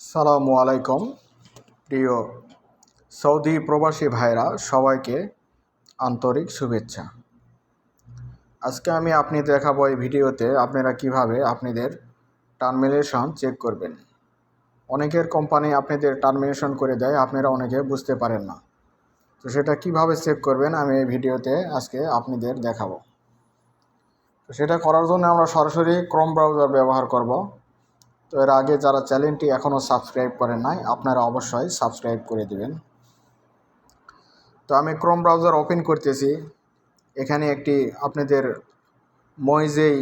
সালামু আলাইকুম। প্রিয় সৌদি প্রবাসী ভাইরা, সবাইকে আন্তরিক শুভেচ্ছা। আজকে আমি আপনি দেখাবো এই ভিডিওতে আপনারা কীভাবে আপনাদের টার্মিনেশন চেক করবেন। অনেকের কোম্পানি আপনাদের টার্মিনেশন করে দেয়, আপনারা অনেকে বুঝতে পারেন না। তো সেটা কীভাবে চেক করবেন আমি এই ভিডিওতে আজকে আপনাদের দেখাবো। তো সেটা করার জন্য আমরা সরাসরি ক্রোম ব্রাউজার ব্যবহার করব। তো এর আগে যারা চ্যানেলটি এখনও সাবস্ক্রাইব করেন নাই, আপনারা অবশ্যই সাবস্ক্রাইব করে দিবেন। তো আমি ক্রোম ব্রাউজার ওপেন করতেছি। এখানে একটি আপনাদের মই যেই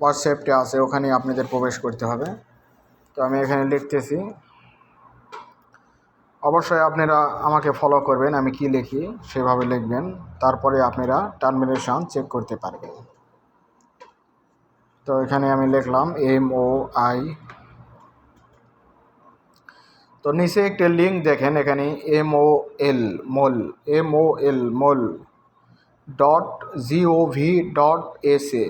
হোয়াটসঅ্যাপটা আছে, ওখানে আপনাদের প্রবেশ করতে হবে। তো আমি এখানে লিখতেছি। অবশ্যই আপনারা আমাকে ফলো করবেন, আমি কি লিখি সেভাবে লিখবেন। তারপরে আপনারা টার্মিনেশন চেক করতে পারবেন। তো এখানে আমি লিখলাম এম ও আই তো নিচে একটা লিঙ্ক দেখেন এখানে M O L mol M O L mol dot gov dot S A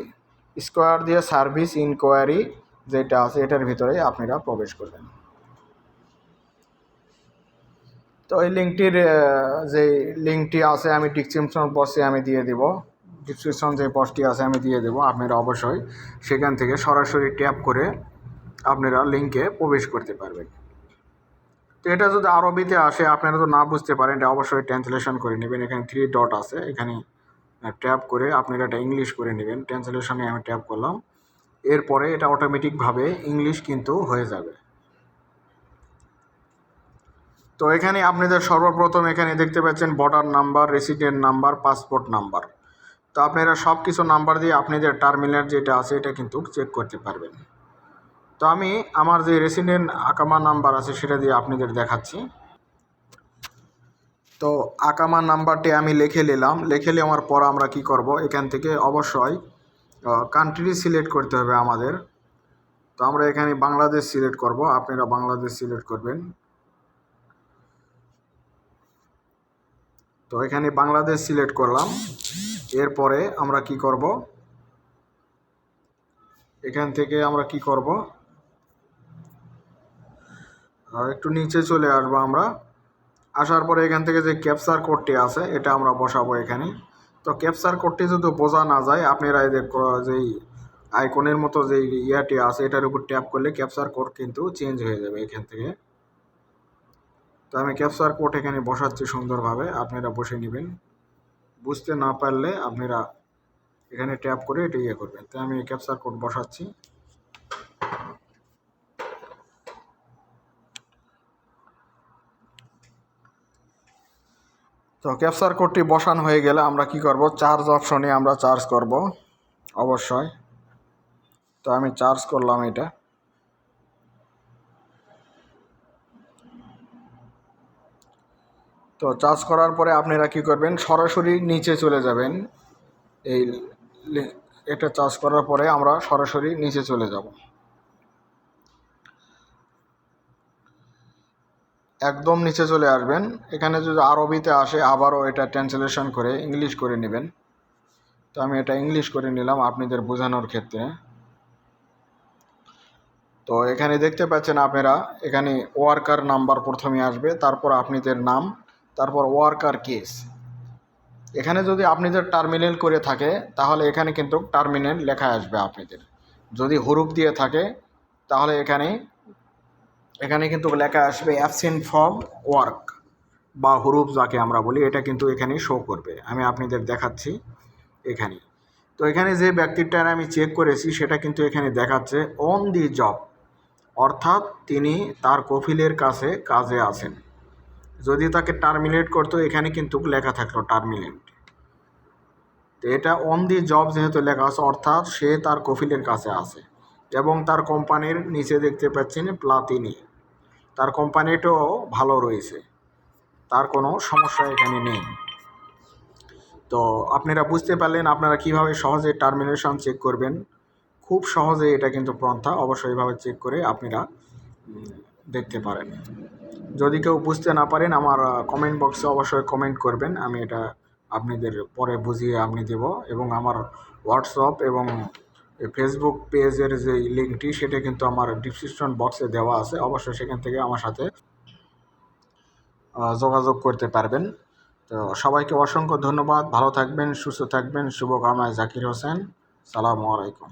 square দিয়ে সার্ভিস ইনকোয়ারি যেটা আছে, এটার ভিতরে আপনারা প্রবেশ করবেন। তো এই লিঙ্কটির যে লিঙ্কটি আছে, আমি ডিসক্রিপশন বক্সে আমি দিয়ে দেব। ডিসক্রিপশন যে বক্সটি আছে, আমি দিয়ে দেবো। আপনারা অবশ্যই সেখান থেকে সরাসরি ট্যাপ করে আপনারা লিঙ্কে প্রবেশ করতে পারবেন। তো এটা যদি আরবিতে আসে, আপনারা তো না বুঝতে পারেন, এটা অবশ্যই ট্রান্সলেশন করে নেবেন। এখানে থ্রি ডট আছে, এখানে ট্যাপ করে আপনারা এটা ইংলিশ করে নেবেন। ট্রান্সলেশনে আমি ট্যাপ করলাম। এরপরে এটা অটোমেটিকভাবে ইংলিশ কিন্তু হয়ে যাবে। তো এখানে আপনাদের সর্বপ্রথম এখানে দেখতে পাচ্ছেন border number resident number passport number তো আপনারা সব কিছু নাম্বার দিয়ে আপনাদের টার্মিনাল যেটা আছে, এটা কিন্তু চেক করতে পারবেন। তো আমি আমার যে রেসিডেন্ট আকামা নাম্বার আছে সেটা দিয়ে আপনাদের দেখাচ্ছি। তো আকামা নাম্বারটি আমি লিখে নিলাম। লিখে নেওয়ার পর আমরা কি করব? এখান থেকে অবশ্যই কান্ট্রি সিলেক্ট করতে হবে আমাদের। তো আমরা এখানে বাংলাদেশ সিলেক্ট করব। আপনারা বাংলাদেশ সিলেক্ট করবেন। তো এখানে বাংলাদেশ সিলেক্ট করলাম। এরপরে আমরা কি করব? এখান থেকে আমরা কি করব? একটু নিচে চলে আসব আমরা। আসার পরে এখান থেকে যে ক্যাপচার কোডটি আছে, এটা আমরা বসাবো এখানে। তো ক্যাপচার কোডটি যদি বোঝা না যায় আপনারা যে যেই আইকনের মতো যে ইয়াটি আছে, এটার উপর ট্যাপ করলে ক্যাপচার কোড কিন্তু চেঞ্জ হয়ে যাবে এখান থেকে। তো আমি ক্যাপচার কোড এখানে বসাচ্ছি সুন্দরভাবে, আপনারা বসে নেবেন। বুঝতে না পারলে আপনারা এখানে ট্যাপ করে এটা ইয়ে করবেন। তো আমি ক্যাপচার কোড বসাচ্ছি। তো ক্যাপচার কোডটি বসানো হয়ে গেলে আমরা কি করব? চার্জ অপশনে আমরা চার্জ করব, অবশ্যই। তো আমি চার্জ করলাম এটা। তো চার্জ করার পরে আপনারা কি করবেন? সরাসরি নিচে চলে যাবেন। এই এটা চার্জ করার পরে আমরা সরাসরি নিচে চলে যাব। একদম নিচে চলে আসবেন। এখানে যদি আরবিতে আসে, আবারও এটা ট্রান্সলেশন করে ইংলিশ করে নেবেন। তো আমি এটা ইংলিশ করে নিলাম আপনাদের বোঝানোর ক্ষেত্রে। তো এখানে দেখতে পাচ্ছেন আপনারা, এখানে ওয়ার্কার নাম্বার প্রথমে আসবে, তারপর আপনাদের নাম, তারপর ওয়ার্কার কেস এখানে যদি আপনাদের টার্মিনাল করে থাকে, তাহলে এখানে কিন্তু টার্মিনাল লেখা আসবে আপনাদের। যদি হরুপ দিয়ে থাকে, তাহলে এখানে এখানে কিন্তু লেখা আসবে অ্যাবসেন্ট ফ্রম ওয়ার্ক বা হরুপ যাকে আমরা বলি, এটা কিন্তু এখানে শো করবে। আমি আপনাদের দেখাচ্ছি এখানে। তো এখানে যে ব্যক্তিটার আমি চেক করেছি, সেটা কিন্তু এখানে দেখাচ্ছে অন দি জব অর্থাৎ তিনি তার কফিলের কাছে, কাজে আছেন। যদি তাকে টার্মিনেট করতো, এখানে কিন্তু লেখা থাকল টার্মিনেট তো এটা অন দি জব যেহেতু লেখা আছে, অর্থাৎ সে তার কফিলের কাছে আছে এবং তার কোম্পানির নিচে দেখতে পাচ্ছেন প্লাতিনি। তার কোম্পানিটাও ভালো রয়েছে। তার কোনো সমস্যা এখানে নেই। তো আপনারা বুঝতে পারলেন আপনারা কীভাবে সহজে টার্মিনেশন চেক করবেন। খুব সহজে এটা কিন্তু পন্থা অবশ্যই এইভাবে চেক করে আপনারা দেখতে পারেন। যদি কেউ বুঝতে না পারেন আমার কমেন্ট বক্সে অবশ্যই কমেন্ট করবেন। আমি এটা আপনাদের পরে বুঝিয়ে আপনি দেব এবং আমার হোয়াটসঅ্যাপ এবং ফেসবুক পেজের যে লিঙ্কটি সেটা কিন্তু আমার ডিসক্রিপশন বক্সে দেওয়া আছে। অবশ্যই সেখান থেকে আমার সাথে যোগাযোগ করতে পারবেন। তো সবাইকে অসংখ্য ধন্যবাদ। ভালো থাকবেন, সুস্থ থাকবেন। শুভকামনায় জাকির হোসেন। সালামু আলাইকুম।